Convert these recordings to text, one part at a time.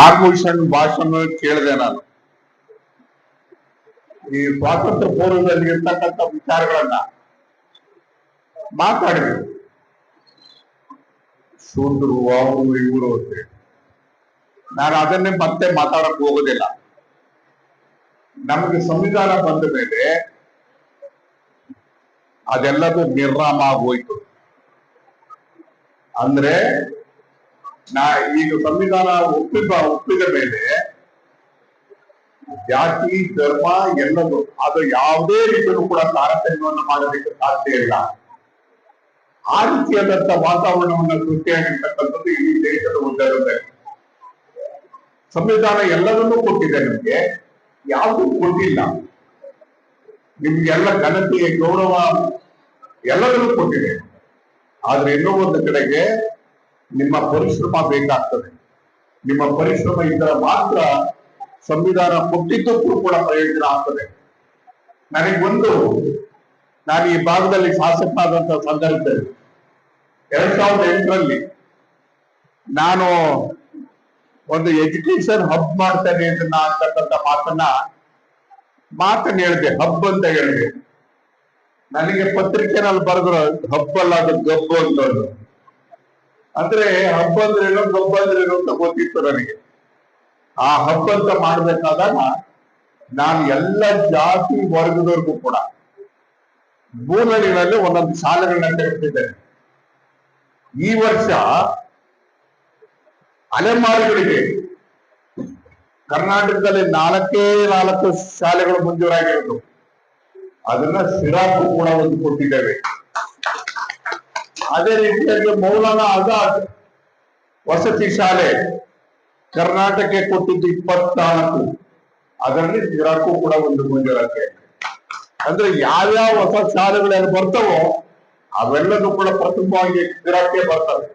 ನಾಗಭೂಷಣ್ ಭಾಷಣ ಕೇಳಿದೆ ನಾನು. ಈ ಸ್ವಾತಂತ್ರ್ಯ ಪೂರ್ವದಲ್ಲಿ ಇರ್ತಕ್ಕಂಥ ವಿಚಾರಗಳನ್ನ ಮಾತಾಡಿದ್ರು ಶೂದ್ರು ಅವರು ಇವರು ಅಂತ. ನಾನು ಅದನ್ನೇ ಮತ್ತೆ ಮಾತಾಡಕ್ ಹೋಗೋದಿಲ್ಲ. ನಮಗೆ ಸಂವಿಧಾನ ಬಂದ ಮೇಲೆ ಅದೆಲ್ಲದೂ ನಿರ್ನಾಮ ಆಗೋಯ್ತು. ಅಂದ್ರೆ ನಾ ಈಗ ಸಂವಿಧಾನ ಒಪ್ಪಿದ ಒಪ್ಪಿದ ಮೇಲೆ ಜಾತಿ, ಧರ್ಮ ಎಲ್ಲದು ಅದು ಯಾವುದೇ ರೀತಿಯಲ್ಲೂ ಕೂಡ ತಾರತಮ್ಯವನ್ನು ಮಾಡಲಿಕ್ಕೆ ಸಾಧ್ಯ ಇಲ್ಲ. ಆ ರೀತಿಯಾದಂತ ವಾತಾವರಣವನ್ನು ಸೃಷ್ಟಿಯಾಗಿರ್ತಕ್ಕಂಥದ್ದು ಇಡೀ ದೇಶದ ಒಂದೇ ಸಂವಿಧಾನ ಎಲ್ಲವನ್ನೂ ಕೊಟ್ಟಿದೆ ನಿಮ್ಗೆ, ಯಾವುದೂ ಕೊಟ್ಟಿಲ್ಲ. ನಿಮ್ಗೆಲ್ಲ ಘನತೆ ಗೌರವ ಎಲ್ಲದನ್ನೂ ಕೊಟ್ಟಿದೆ. ಆದ್ರೆ ಇನ್ನೂ ಒಂದು ಕಡೆಗೆ ನಿಮ್ಮ ಪರಿಶ್ರಮ ಬೇಕಾಗ್ತದೆ. ನಿಮ್ಮ ಪರಿಶ್ರಮ ಇದ್ದರೆ ಮಾತ್ರ ಸಂವಿಧಾನ ಕೊಟ್ಟಿದ್ದಕ್ಕೂ ಕೂಡ ಪ್ರಯೋಜನ ಆಗ್ತದೆ. ನನಗೊಂದು, ನಾನು ಈ ಭಾಗದಲ್ಲಿ ಶಾಸಕನಾದಂತ ಸಂದರ್ಭದಲ್ಲಿ ಎರಡ್ ಸಾವಿರದ ಎಂಟರಲ್ಲಿ ನಾನು ಒಂದು ಎಜುಕೇಶನ್ ಹಬ್ ಮಾಡ್ತೇನೆ ಇದನ್ನ ಅಂತಕ್ಕಂಥ ಮಾತನ್ನ ಮಾತನ್ನ ಹೇಳಿದೆ, ಹಬ್ ಅಂತ ಹೇಳಿದೆ. ನನಗೆ ಪತ್ರಿಕೆನಲ್ಲಿ ಬರೆದ್ರು ಹಬ್ ಅಲ್ಲ ಅದು ಗಬ್ಬು ಅಂತ. ಅಂದ್ರೆ ಹಬ್ಬ ಅಂದ್ರೆ ಏನೋ ಅಂದ್ರೆ ಏನೋ ಅಂತ ಗೊತ್ತಿತ್ತು ನನಗೆ. ಆ ಹಬ್ಬ ಅಂತ ಮಾಡ್ಬೇಕಾದಾಗ ನಾನು ಎಲ್ಲ ಜಾತಿ ವರ್ಗದವ್ರಿಗೂ ಕೂಡ ಮೂರಳಿಗಳಲ್ಲಿ ಒಂದೊಂದು ಶಾಲೆಗಳನ್ನ ತೆಗೆದಿದ್ದೇನೆ ಈ ವರ್ಷ ಅಲೆಮಾರಿಗಳಿಗೆ ಕರ್ನಾಟಕದಲ್ಲಿ ನಾಲ್ಕೇ ನಾಲ್ಕು ಶಾಲೆಗಳು ಮಂಜೂರಾಗಿರೋದು. ಅದನ್ನ ಸಿರಾಕು ಕೂಡ ಒಂದು ಕೊಟ್ಟಿದ್ದೇವೆ. ಅದೇ ರೀತಿಯಾಗಿ ಮೌಲಾನಾ ಆಜಾದ್ ವಸತಿ ಶಾಲೆ ಕರ್ನಾಟಕಕ್ಕೆ ಕೊಟ್ಟಿದ್ದು ಇಪ್ಪತ್ನಾಲ್ಕು. ಅದರಲ್ಲಿ ಇರಾಕು ಕೂಡ ಒಂದು ಮುಂಜಾಗ್ರತೆ. ಅಂದ್ರೆ ಯಾವ್ಯಾವ ಹೊಸ ಶಾಲೆಗಳು ಬರ್ತಾವೋ ಅವೆಲ್ಲದೂ ಕೂಡ ಪ್ರಥಮವಾಗಿ ಸಿರಾಕ್ಕೆ ಬರ್ತವೆ.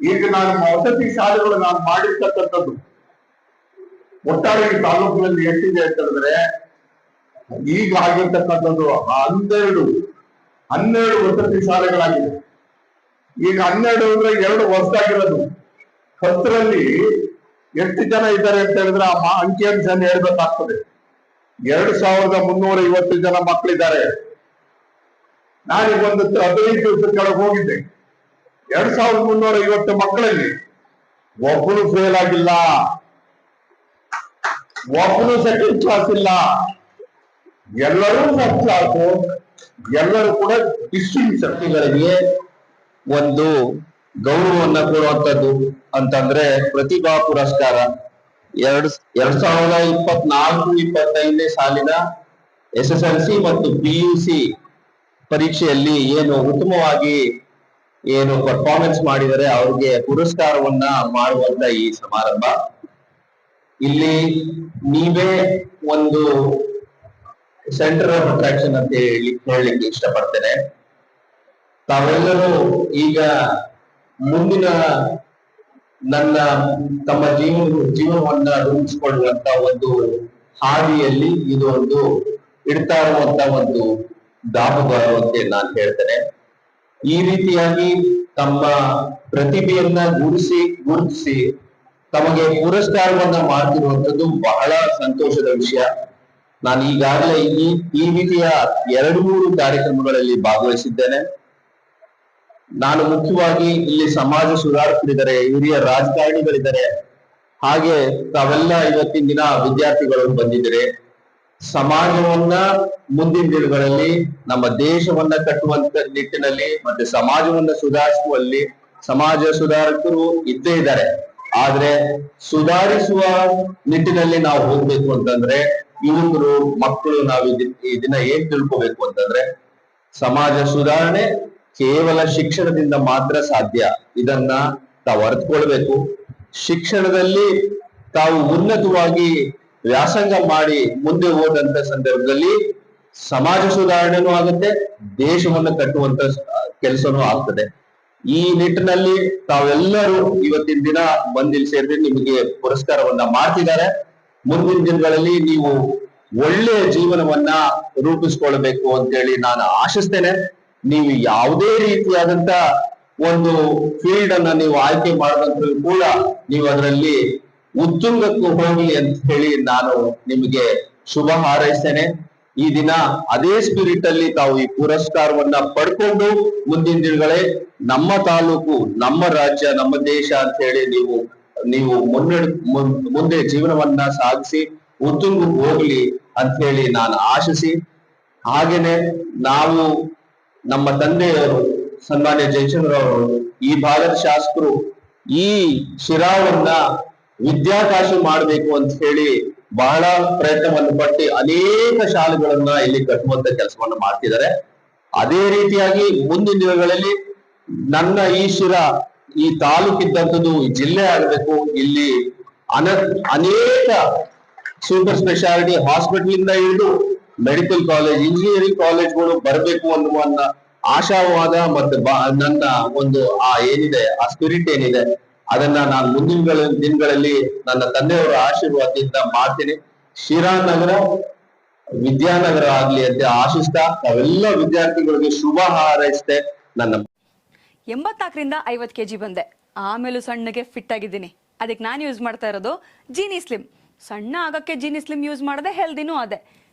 ಈಗ ನಾನು ವಸತಿ ಶಾಲೆಗಳು ನಾನು ಮಾಡಿರ್ತಕ್ಕಂಥದ್ದು ಒಟ್ಟಾರೆ ಈ ತಾಲೂಕಿನಲ್ಲಿ ಎಷ್ಟಿದೆ ಅಂತ ಹೇಳಿದ್ರೆ, ಈಗ ಆಗಿರ್ತಕ್ಕಂಥದ್ದು ಹನ್ನೆರಡು ಹನ್ನೆರಡು ವಸತಿ ಶಾಲೆಗಳಾಗಿದೆ ಈಗ ಹನ್ನೆರಡು ಅಂದ್ರೆ ಎರಡು ಹೊಸದಾಗಿರೋದು ಹತ್ತರಲ್ಲಿ ಎಷ್ಟು ಜನ ಇದ್ದಾರೆ ಅಂತ ಹೇಳಿದ್ರೆ ಆ ಅಂಕಿ ಅಂಶನ ಹೇಳ್ಬೇಕಾಗ್ತದೆ. ಎರಡು ಸಾವಿರದ ಮುನ್ನೂರ ಐವತ್ತು ಜನ ಮಕ್ಕಳಿದ್ದಾರೆ. ನಾನೀಗ ಒಂದು ಹದಿನೈದು ದಿವಸದ ಕೆಳಗೆ ಹೋಗಿದ್ದೆ. ಎರಡ್ ಸಾವಿರದ ಮುನ್ನೂರ ಐವತ್ತು ಮಕ್ಕಳಲ್ಲಿ ಒಬ್ಬನು ಫೇಲ್ ಆಗಿಲ್ಲ. ಒಬ್ಬನು ಸೆಕೆಂಡ್ ಕ್ಲಾಸ್ ಇಲ್ಲ. ಎಲ್ಲರೂ ಫಸ್ಟ್ ಕ್ಲಾಸ್ ಎಲ್ಲರೂ ಕೂಡ ಡಿಸ್ಟಿಂಗ್ ವ್ಯಕ್ತಿಗಳಿಗೆ ಒಂದು ಗೌರವವನ್ನ ಕೊಡುವಂತದ್ದು ಅಂತಂದ್ರೆ ಪ್ರತಿಭಾ ಪುರಸ್ಕಾರ. ಎರಡ್ ಎರಡ್ ಸಾವಿರದ ಇಪ್ಪತ್ನಾಲ್ಕು, ಇಪ್ಪತ್ತೈದನೇ ಸಾಲಿನ ಎಸ್ ಎಸ್ ಎಲ್ ಸಿ ಮತ್ತು ಪಿ ಯು ಸಿ ಪರೀಕ್ಷೆಯಲ್ಲಿ ಏನು ಉತ್ತಮವಾಗಿ ಏನು ಪರ್ಫಾರ್ಮೆನ್ಸ್ ಮಾಡಿದರೆ ಅವ್ರಿಗೆ ಪುರಸ್ಕಾರವನ್ನ ಮಾಡುವಂತ ಈ ಸಮಾರಂಭ. ಇಲ್ಲಿ ನೀವೇ ಒಂದು ಸೆಂಟರ್ ಆಫ್ ಅಟ್ರಾಕ್ಷನ್ ಅಂತ ಹೇಳಿ, ಹೇಳಲಿಕ್ಕೆ ಇಷ್ಟಪಡ್ತೇನೆ. ತಾವೆಲ್ಲರೂ ಈಗ ಮುಂದಿನ ನನ್ನ ತಮ್ಮ ಜೀವನ ಜೀವನವನ್ನ ರೂಪಿಸಿಕೊಳ್ಳುವಂತ ಒಂದು ಹಾದಿಯಲ್ಲಿ ಇದು ಒಂದು ಇಡ್ತಾ ಇರುವಂತ ಒಂದು ದಾಪುಗಾಲು ಅಂತ ನಾನು ಹೇಳ್ತೇನೆ. ಈ ರೀತಿಯಾಗಿ ತಮ್ಮ ಪ್ರತಿಭೆಯನ್ನ ಗುರುಸಿ, ಗುರುತಿಸಿ ತಮಗೆ ಪುರಸ್ಕಾರವನ್ನ ಮಾಡ್ತಿರುವಂತದ್ದು ಬಹಳ ಸಂತೋಷದ ವಿಷಯ. ನಾನು ಈಗಾಗಲೇ ಈ ರೀತಿಯ ಎರಡು, ಮೂರು ಕಾರ್ಯಕ್ರಮಗಳಲ್ಲಿ ಭಾಗವಹಿಸಿದ್ದೇನೆ. ನಾನು ಮುಖ್ಯವಾಗಿ ಇಲ್ಲಿ ಸಮಾಜ ಸುಧಾರಕರಿದ್ದಾರೆ ಹಿರಿಯ ರಾಜಕಾರಣಿಗಳಿದ್ದಾರೆ. ಹಾಗೆ ತಾವೆಲ್ಲ ಇವತ್ತಿನ ದಿನ ವಿದ್ಯಾರ್ಥಿಗಳು ಬಂದಿದ್ದಾರೆ. ಸಮಾಜವನ್ನ ಮುಂದಿನ ದಿನಗಳಲ್ಲಿ, ನಮ್ಮ ದೇಶವನ್ನ ಕಟ್ಟುವಂತ ನಿಟ್ಟಿನಲ್ಲಿ ಮತ್ತೆ ಸಮಾಜವನ್ನ ಸುಧಾರಿಸುವಲ್ಲಿ ಸಮಾಜ ಸುಧಾರಕರು ಇದ್ದೇ ಇದ್ದಾರೆ. ಆದ್ರೆ ಸುಧಾರಿಸುವ ನಿಟ್ಟಿನಲ್ಲಿ ನಾವು ಹೋಗ್ಬೇಕು ಅಂತಂದ್ರೆ ಯುವಕರು, ಮಕ್ಕಳು ನಾವು ಈ ದಿನ ಏನ್ ತಿಳ್ಕೋಬೇಕು ಅಂತಂದ್ರೆ ಸಮಾಜ ಸುಧಾರಣೆ ಕೇವಲ ಶಿಕ್ಷಣದಿಂದ ಮಾತ್ರ ಸಾಧ್ಯ. ಇದನ್ನ ತಾವು ಅರ್ಥಕೊಳ್ಬೇಕು ಶಿಕ್ಷಣದಲ್ಲಿ ತಾವು ಉನ್ನತವಾಗಿ ವ್ಯಾಸಂಗ ಮಾಡಿ ಮುಂದೆ ಹೋದಂತ ಸಂದರ್ಭದಲ್ಲಿ ಸಮಾಜ ಸುಧಾರಣೆನೂ ಆಗುತ್ತೆ, ದೇಶವನ್ನು ಕಟ್ಟುವಂತ ಕೆಲಸನೂ ಆಗ್ತದೆ. ಈ ನಿಟ್ಟಿನಲ್ಲಿ ತಾವೆಲ್ಲರೂ ಇವತ್ತಿನ ದಿನ ಬಂದಿಲ್ ಸೇರಿದ್ರೆ ನಿಮಗೆ ಪುರಸ್ಕಾರವನ್ನ ಮಾಡ್ತಿದ್ದಾರೆ. ಮುಂದಿನ ದಿನಗಳಲ್ಲಿ ನೀವು ಒಳ್ಳೆಯ ಜೀವನವನ್ನ ರೂಪಿಸ್ಕೊಳ್ಬೇಕು ಅಂತೇಳಿ ನಾನು ಆಶಿಸ್ತೇನೆ. ನೀವು ಯಾವುದೇ ರೀತಿಯಾದಂತ ಒಂದು ಫೀಲ್ಡ್ ಅನ್ನ ನೀವು ಆಯ್ಕೆ ಮಾಡಿದಂತೂ ಕೂಡ ನೀವು ಅದರಲ್ಲಿ ಉತ್ತುಂಗಕ್ಕೂ ಹೋಗಲಿ ಅಂತ ಹೇಳಿ ನಾನು ನಿಮಗೆ ಶುಭ ಹಾರೈಸ್ತೇನೆ. ಈ ದಿನ ಅದೇ ಸ್ಪಿರಿಟ್ ಅಲ್ಲಿ ತಾವು ಈ ಪುರಸ್ಕಾರವನ್ನ ಪಡ್ಕೊಂಡು ಮುಂದಿನ ದಿನಗಳೇ ನಮ್ಮ ತಾಲೂಕು, ನಮ್ಮ ರಾಜ್ಯ, ನಮ್ಮ ದೇಶ ಅಂತ ಹೇಳಿ ನೀವು ನೀವು ಮುನ್ನಡೆ ಮುನ್- ಮುಂದೆ ಜೀವನವನ್ನ ಸಾಗಿಸಿ ಉತ್ತುಂಗಕ್ಕೆ ಹೋಗ್ಲಿ ಅಂತ ಹೇಳಿ ನಾನು ಆಶಿಸಿ. ಹಾಗೇನೆ ನಾವು ನಮ್ಮ ತಂದೆಯವರು ಸನ್ಮಾನ್ಯ ಜಯಚಂದ್ರವರು ಈ ಭಾರತ ಶಾಸಕರು ಈ ಶಿರಾವನ್ನ ವಿದ್ಯಾಕಾಶ ಮಾಡಬೇಕು ಅಂತ ಹೇಳಿ ಬಹಳ ಪ್ರಯತ್ನವನ್ನು ಪಟ್ಟಿ ಅನೇಕ ಶಾಲೆಗಳನ್ನ ಇಲ್ಲಿ ಕಟ್ಟುವಂತ ಕೆಲಸವನ್ನ ಮಾಡ್ತಿದ್ದಾರೆ. ಅದೇ ರೀತಿಯಾಗಿ ಮುಂದಿನ ದಿನಗಳಲ್ಲಿ ನನ್ನ ಈ ಶಿರಾ, ಈ ತಾಲೂಕಿದ್ದಂಥದ್ದು ಜಿಲ್ಲೆ ಆಗಬೇಕು. ಇಲ್ಲಿ ಅನ, ಅನೇಕ ಸೂಪರ್ ಸ್ಪೆಷಾಲಿಟಿ ಹಾಸ್ಪಿಟಲ್ ಇಂದ ಹಿಡಿದು ಮೆಡಿಕಲ್ ಕಾಲೇಜ್ ಇಂಜಿನಿಯರಿಂಗ್ ಕಾಲೇಜ್ಗಳು ಬರಬೇಕು ಅನ್ನುವ ಆಶಾವಾದ ಮತ್ತೆ ನನ್ನ ಒಂದು, ಆ ಏನಿದೆ, ಆ ಸ್ಪಿರಿಟ್ ಏನಿದೆ, ಅದನ್ನ ನಾನು ಮುಂದಿನ ದಿನಗಳಲ್ಲಿ ನನ್ನ ತಂದೆಯವರ ಆಶೀರ್ವಾದದಿಂದ ಮಾಡ್ತೀನಿ. ಶಿರಾನಗರ ವಿದ್ಯಾನಗರ ಆಗ್ಲಿ ಅಂತ ಆಶಿಸ್ತಾ. ತಾವೆಲ್ಲ ವಿದ್ಯಾರ್ಥಿಗಳಿಗೆ ಶುಭ ಹಾರೈಸ್ತೆ. ನನ್ನ ಎಂಬತ್ನಾಲ್ಕರಿಂದ ಐವತ್ತು ಕೆ ಜಿ ಬಂದೆ. ಆಮೇಲೂ ಸಣ್ಣಗೆ ಫಿಟ್ ಆಗಿದ್ದೀನಿ. ಅದಕ್ಕೆ ನಾನು ಯೂಸ್ ಮಾಡ್ತಾ ಇರೋದು ಜೀನಿ ಸ್ಲಿಮ್ ಸಣ್ಣ ಆಗಕ್ಕೆ ಜೀನಿ ಸ್ಲಿಮ್ ಯೂಸ್ ಮಾಡದೆ ಹೆಲ್ದಿನೂ ಅದೇ.